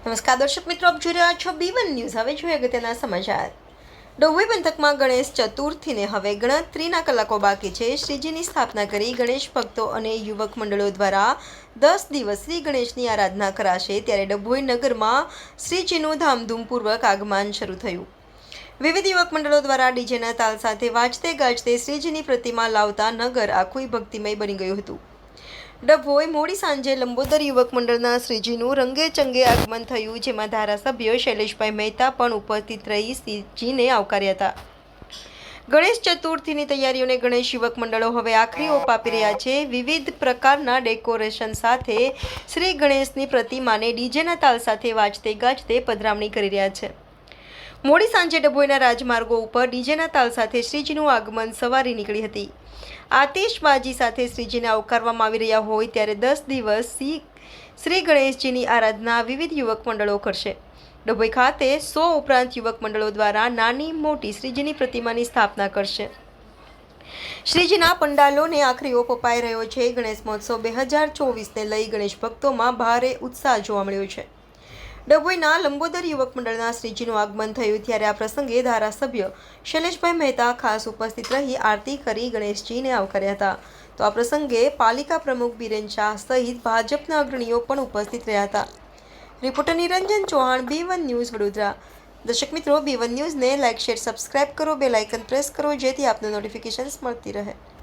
નમસ્કાર, દર્શક મિત્રો, આપ જોઈ રહ્યા છો બી વન ન્યૂઝ હવે જોઈએ અગત્યના સમાચાર. ડભોઈ પંથકમાં ગણેશ ચતુર્થીને હવે ગણતરીના કલાકો બાકી છે. શ્રીજીની સ્થાપના કરી ગણેશ ભક્તો અને યુવક મંડળો દ્વારા દસ દિવસ શ્રી ગણેશની આરાધના કરાશે ત્યારે ડભોઈ નગરમાં શ્રીજીનું ધામધૂમપૂર્વક આગમન શરૂ થયું. વિવિધ યુવક મંડળો દ્વારા ડીજેના તાલ સાથે વાજતે ગાજતે શ્રીજીની પ્રતિમા લાવતા નગર આખું ભક્તિમય બની ગયું હતું. ડભોઈ મોડી સાંજે લંબોદર યુવક મંડળના શ્રીજીનું રંગે ચંગે આગમન થયું, જેમાં ધારાસભ્ય શૈલેષભાઈ મહેતા પણ ઉપસ્થિત રહી શ્રીજીને આવકાર્યા હતા. ગણેશ ચતુર્થીની તૈયારીઓને ગણેશ યુવક મંડળો હવે આખરી ઓપ આપી રહ્યા છે. વિવિધ પ્રકારના ડેકોરેશન સાથે શ્રી ગણેશની પ્રતિમાને ડીજેના તાલ સાથે વાજતે ગાજતે પધરામણી કરી રહ્યા છે. મોડી સાંજે ડભોઈના રાજમાર્ગો ઉપર ડીજેના તાલ સાથે શ્રીજીનું આગમન સવારી નીકળી હતી. આતિશબાજી સાથે શ્રીજીને આવકારવામાં આવી રહ્યા હોય ત્યારે દસ દિવસ શ્રી શ્રી ગણેશજીની આરાધના વિવિધ યુવક મંડળો કરશે. ડભોઈ ખાતે સો ઉપરાંત યુવક મંડળો દ્વારા નાની મોટી શ્રીજીની પ્રતિમાની સ્થાપના કરશે. શ્રીજીના પંડાલોને આખરી ઓપ અપાઈ રહ્યો છે. ગણેશ મહોત્સવ બે હજાર ચોવીસને લઈ ગણેશ ભક્તોમાં ભારે ઉત્સાહ જોવા મળ્યો છે. ડભોઈના લંબોદર યુવક મંડળના શ્રીજીનું આગમન થયું ત્યારે આ પ્રસંગે ધારાસભ્ય શૈલેષભાઈ મહેતા ખાસ ઉપસ્થિત રહી આરતી કરી ગણેશજીને આવકાર્યા હતા. તો આ પ્રસંગે પાલિકા પ્રમુખ બિરેન શાહ સહિત ભાજપના અગ્રણીઓ પણ ઉપસ્થિત રહ્યા હતા. Reporter Niranjan Chauhan, B one news Vadodara. દર્શક મિત્રો, બી વન ન્યૂઝને લાઇક, શેર, સબસ્ક્રાઇબ કરો બે લાઇકન પ્રેસ કરો, જેથી આપને નોટિફિકેશન્સ મળતી રહે.